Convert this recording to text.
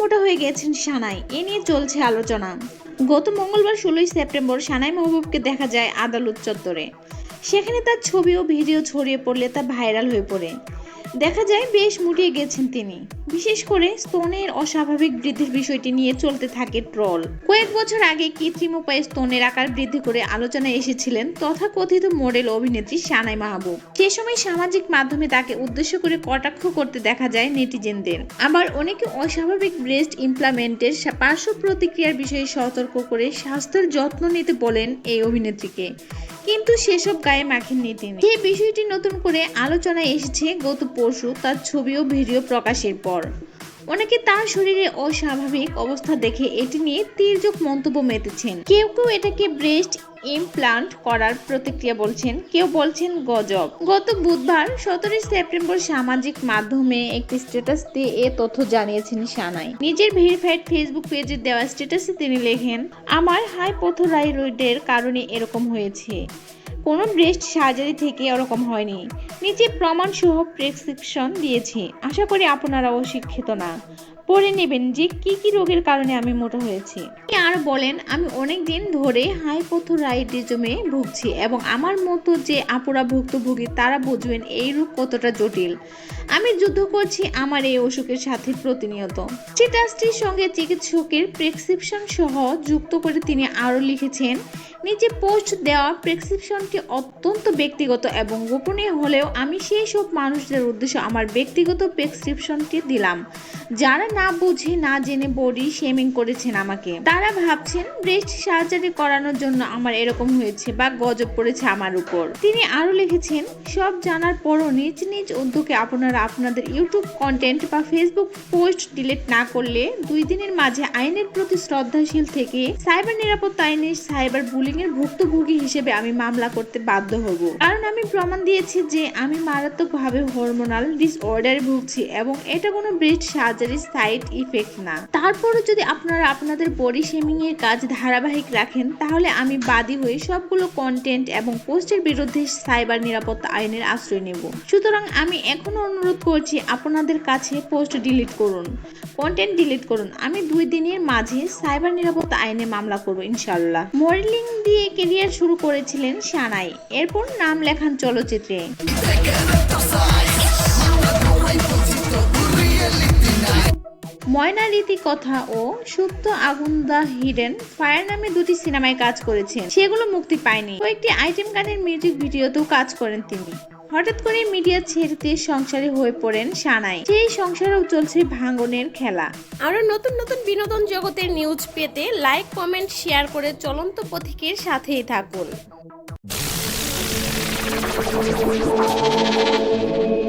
মোটা হয়ে গেছেন সানাই? এ নিয়ে চলছে আলোচনা। গত মঙ্গলবার ষোলোই সেপ্টেম্বর সানাই মাহবুবকে দেখা যায় আদালত চত্বরে। সেখানে তার ছবি ও ভিডিও ছড়িয়ে পড়লে তা ভাইরাল হয়ে পড়ে। দেখা যায় বেশ মুটিয়ে গেছেন তিনি। বিশেষ করে স্তনের অস্বাভাবিক বৃদ্ধির বিষয়টি নিয়ে চলতে থাকে ট্রল। কয়েক বছর আগে কৃত্রিম উপায়ে স্তনের আকার বৃদ্ধি করে আলোচনায় এসেছিলেন তথাকথিত মডেল অভিনেত্রী সানাই মাহবুব। সে সময় সামাজিক মাধ্যমে তাকে উদ্দেশ্য করে কটাক্ষ করতে দেখা যায় নেটিজেনদের। আবার অনেকে অস্বাভাবিক ব্রেস্ট ইমপ্লামেন্টের পার্শ্ব প্রতিক্রিয়ার বিষয়ে সতর্ক করে স্বাস্থ্যের যত্ন নিতে বলেন এই অভিনেত্রীকে। কিন্তু সেসব গায়ে মাখেননি তিনি। সেই বিষয়টি নতুন করে আলোচনায় এসেছে গত পরশু তার ছবি ও ভিডিও প্রকাশের পর। অনেকে তার শরীরে অস্বাভাবিক অবস্থা দেখে এটি নিয়ে তীর্যক মন্তব্য মেতেছেন। কেউ কেউ এটাকে ব্রেস্ট ইমপ্লান্ট করার প্রতিক্রিয়া বলছেন। কেউ বলছেন গজব। গত বুধবার, সতেরোই সেপ্টেম্বর সামাজিক মাধ্যমে একটি স্ট্যাটাস দিয়ে এ তথ্য জানিয়েছেন সানাই। নিজের ভেরিফাইড ফেসবুক পেজে দেওয়া স্ট্যাটাসে তিনি লেখেন, আমার হাইপোথোরাইরয়েডের কারণে এরকম হয়েছে। কোনো ব্রেস্ট সার্জারি থেকে ওরকম হয়নি। নিচে প্রমাণ সহ প্রেসক্রিপশন দিয়েছি। আশা করি আপনারাও শিক্ষিত না। পড়ে নেবেন যে কি কি রোগের কারণে আমি মোটা হয়েছি। আর বলেন, আমি অনেক দিন ধরে হাইপোথোরাইডিজমে ভুগছি এবং আমার মতো যে আপুরা ভুক্তভোগী, তারা বুঝবেন এই রোগ কতটা জটিল। আমি যুদ্ধ করছি আমার এই অসুখের সাথে প্রতিনিয়ত। স্টেটাসটির সঙ্গে চিকিৎসকের প্রেসক্রিপশন সহ যুক্ত করে তিনি আরও লিখেছেন নিচে পোস্ট দেওয়া প্রেসক্রিপশনটি অত্যন্ত ব্যক্তিগত এবং গোপনীয় হলেও আমি সেই সব মানুষদের উদ্দেশ্যে আমার ব্যক্তিগত প্রেসক্রিপশনটি দিলাম। যারা না বুঝে, না জেনে বডি শেমিং করেছেন আমাকে। তারা ভাবছেন, ব্রেস্ট সার্জারি করানোর জন্য আমার এরকম হয়েছে বা গজব পড়েছে আমার উপর। তিনি আরও লিখেছেন, সব জানার পরও নিজ নিজ উদ্যোগে আপনারা আপনাদের ইউটিউব কন্টেন্ট বা ফেসবুক পোস্ট ডিলিট না করলে দুই দিনের মাঝে আইনের প্রতি শ্রদ্ধাশীল থেকে সাইবার নিরাপত্তা আইনে সাইবার বুলিং এর ভুক্তভোগী হিসেবে আমি মামলা করতে বাধ্য হব। কারণ আমি প্রমাণ দিয়েছি যে আমি মারাত্মকভাবে হরমোনাল ডিসঅর্ডারে ভুগছি এবং এটা কোনো ব্রেস্ট সার্জারি সাইড ইফেক্ট না। তারপরও যদি আপনারা আপনাদের বডি শেমিং এর কাজ ধারাবাহিক রাখেন, তাহলে আমি বাদী হয়ে সবগুলো কন্টেন্ট এবং পোস্টের বিরুদ্ধে সাইবার নিরাপত্তা আইনের আশ্রয় নেব। সুতরাং আমি এখনও অনুরোধ করছি আপনাদের কাছে পোস্ট ডিলিট করুন। কন্টেন্ট ডিলিট করুন। আমি দুই দিনের মাঝে সাইবার নিরাপত্তা আইনে মামলা করব ইনশাল্লাহ মডেলিং দিয়ে কেরিয়ার শুরু করেছিলেন সানাই এরপর নাম লেখান চলচ্চিত্রে। ময়না রীতি কথা ও সুপ্ত আগুন দা হিডেন ফায়ার নামে দুটি সিনেমায় কাজ করেছেন। সেগুলো মুক্তি পায়নি। কয়েকটি আইটেম গানের মিউজিক ভিডিওতেও কাজ করেন তিনি। হঠাৎ করে মিডিয়া ছেড়ে দিয়ে সংসারে হয়ে পড়েন সানাই। সেই সংসারেও চলছে ভাঙনের খেলা। আরও নতুন নতুন বিনোদন জগতের নিউজ পেতে লাইক কমেন্ট শেয়ার করে চলন্ত পথিকের সাথেই থাকুন। すごい!